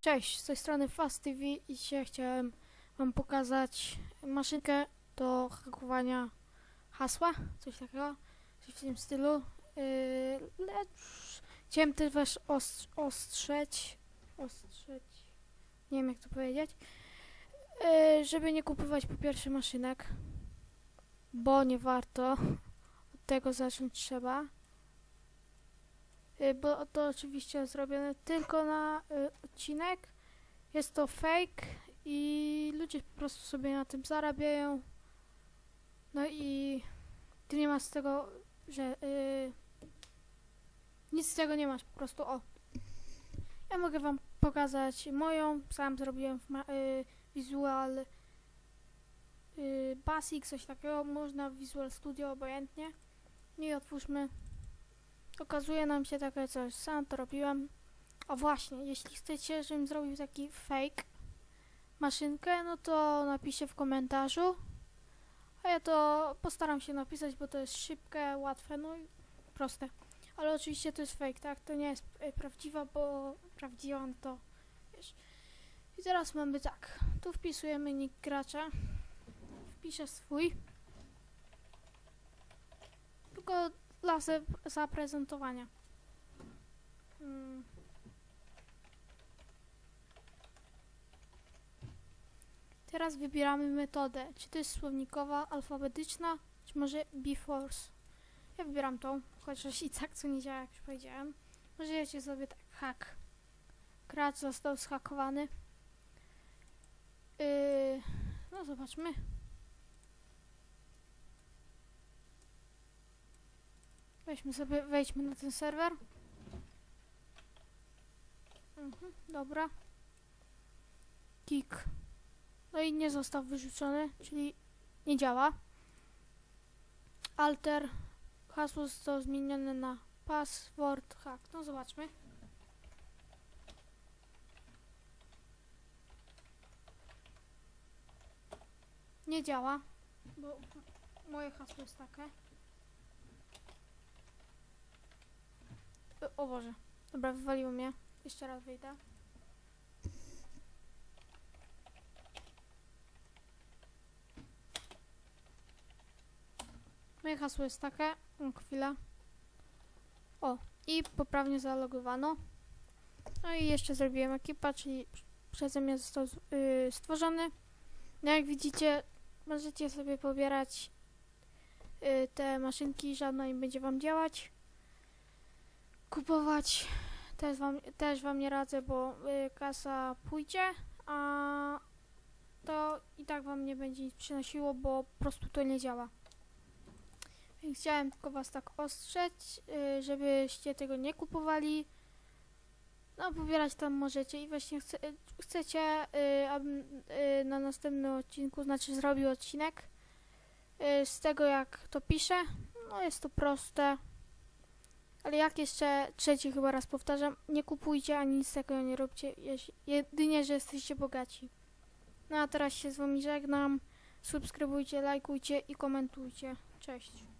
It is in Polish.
Cześć, z tej strony Fast TV i dzisiaj chciałem Wam pokazać maszynkę do hakowania hasła, coś takiego, coś w tym stylu. Yy, lecz chciałem też was ostrz- ostrzeć, ostrzeć, nie wiem jak to powiedzieć, yy, żeby nie kupować po pierwsze maszynek, bo nie warto, od tego zacząć trzeba. Y, bo to oczywiście zrobione tylko na y, odcinek. Jest to fake i ludzie po prostu sobie na tym zarabiają. No i ty nie masz z tego, że y, nic z tego nie masz, po prostu o. Ja mogę wam pokazać moją, sam zrobiłem y, Visual y, Basic, coś takiego, można w Visual Studio obojętnie. No I otwórzmy okazuje nam się takie coś. Sam to robiłem. O właśnie, jeśli chcecie, żebym zrobił taki fake maszynkę, no to napiszcie w komentarzu. A ja to postaram się napisać, bo to jest szybkie, łatwe, no i proste. Ale oczywiście to jest fake, tak? To nie jest y, prawdziwa, bo prawdziwa no to wiesz. I teraz mamy tak. Tu wpisujemy nick gracza. Wpiszę swój. Tylko dla ze- zaprezentowania. Mm. Teraz wybieramy metodę. Czy to jest słownikowa, alfabetyczna, czy może B-Force. Ja wybieram tą, chociaż i tak co nie działa, jak już powiedziałem. Możecie sobie tak, hack. Gracz został zhakowany. Yy, no zobaczmy. Weźmy sobie, wejdźmy na ten serwer. Mhm, dobra. Kick. No i nie został wyrzucony, czyli nie działa. Alter. Hasło zostało zmienione na password hack. No zobaczmy. Nie działa, bo moje hasło jest takie. O Boże. Dobra, wywaliło mnie. Jeszcze raz wyjdę. Moje hasło jest takie. O, chwila. O, i poprawnie zalogowano. No i jeszcze zrobiłem ekipa, czyli przeze mnie został yy, stworzony. No jak widzicie, możecie sobie pobierać yy, te maszynki, żadna nie będzie wam działać kupować też wam, też wam nie radzę, bo y, kasa pójdzie, a to i tak wam nie będzie nic przynosiło, bo po prostu to nie działa. Chciałem tylko was tak ostrzec, y, żebyście tego nie kupowali. No, pobierać tam możecie i właśnie chce, chcecie, y, abym y, na następnym odcinku, znaczy zrobił odcinek z tego jak to piszę. No, jest to proste. Ale jak jeszcze trzeci chyba raz powtarzam, nie kupujcie ani nic takiego nie róbcie, jedynie, że jesteście bogaci. No a teraz się z wami żegnam. Subskrybujcie, lajkujcie i komentujcie. Cześć.